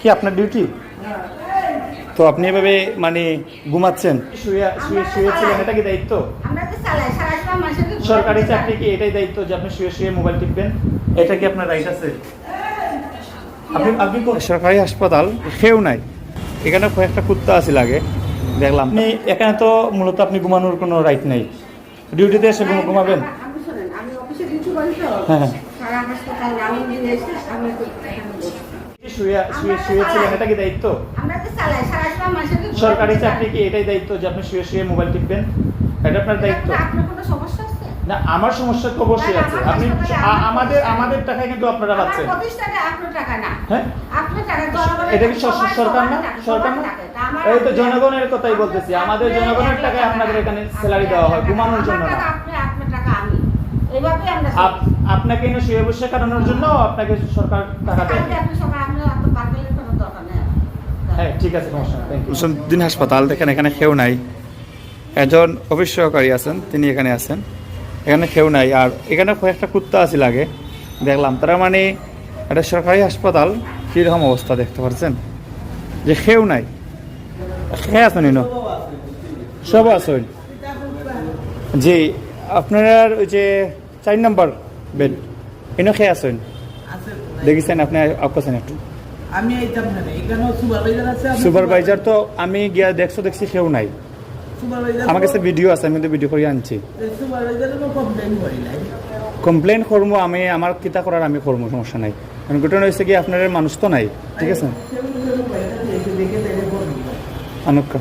কি আপনার ডিউটি তো আপনি এভাবে মানে ঘুমাচ্ছেন। শুয়ে শুয়ে শুয়েছিলেন এটা কি দায়িত্ব? সরকারি চাকরি কি এটাই দায়িত্ব যে আপনি শুয়ে শুয়ে মোবাইল টিপবেন? এটা কি আপনার রাইট আছে? আপনি আপনি সরকারি হাসপাতাল কেউ নাই। এখানে কয়েকটা কুত্তা আছে লাগে। দেখলাম। আপনি এখানে তো মূলত আপনি ঘুমানোর কোনো রাইট নেই। ডিউটিতে এসে ঘুমাবেন? আমি শোনেন আমি অফিসে ডিউটি করি তো। হ্যাঁ, শুয়ে শুয়ে শুয়েছিলেন এটা কি দায়িত্ব? সরকারি চাকরি কি এটাই দায়িত্ব যে আপনি শুয়ে শুয়ে মোবাইল টিপবেন? এটা আপনার দায়িত্ব। না আমার সমস্যা তো অবশ্যই আছে। আপনি আমাদের আমাদের টাকায় কিন্তু আপনারা পাচ্ছেন। টাকা হ্যাঁ? এটা কি সরকার না? সরকার না? টাকা। এই তো জনগণের কথাই বলতেছি। আমাদের জনগণের টাকায় আপনাদের এখানে স্যালারি দেওয়া হয়। ঘুমানোর জন্য না। টাকা টাকা আপনাকে এনে শুয়ে বসে কাটানোর জন্য আপনাকে সরকার টাকা দেয় কালকে আপনি সকালে আপনি এত পাগলের কোনো দরকার নেই হ্যাঁ ঠিক আছে দিন হাসপাতাল, দেখেন এখানে কেউ নাই। একজন অফিস সহকারী আছেন, তিনি এখানে আছেন। এখানে কেউ নাই, আর এখানে কয়েকটা কুত্তা আছে লাগে। দেখলাম, তারা মানে একটা সরকারি হাসপাতাল, কীরকম অবস্থা দেখতে পাচ্ছেন? যে কেউ নাই। খেয়ে আছেন ইনো? সব আছেন। জি, আপনার ওই যে চার নম্বর বেড, ইনো খেয়ে আছেন? আছে দেখেছেন, আপনি আপনাছেন একটু। আমি এইতাম না এখানেও সুপারভাইজার আছে আমি সুপারভাইজার তো আমি গিয়া দেখছ দেখছি কেউ নাই। আমার কাছে ভিডিও আছে আমি কিন্তু ভিডিও করে আনছি। কমপ্লেন করব আমি আমার কিতা করার আমি করব সমস্যা নাই। কারণ ঘটনা হয়েছে কি আপনার মানুষ তো নাই ঠিক আছে? সেগুলো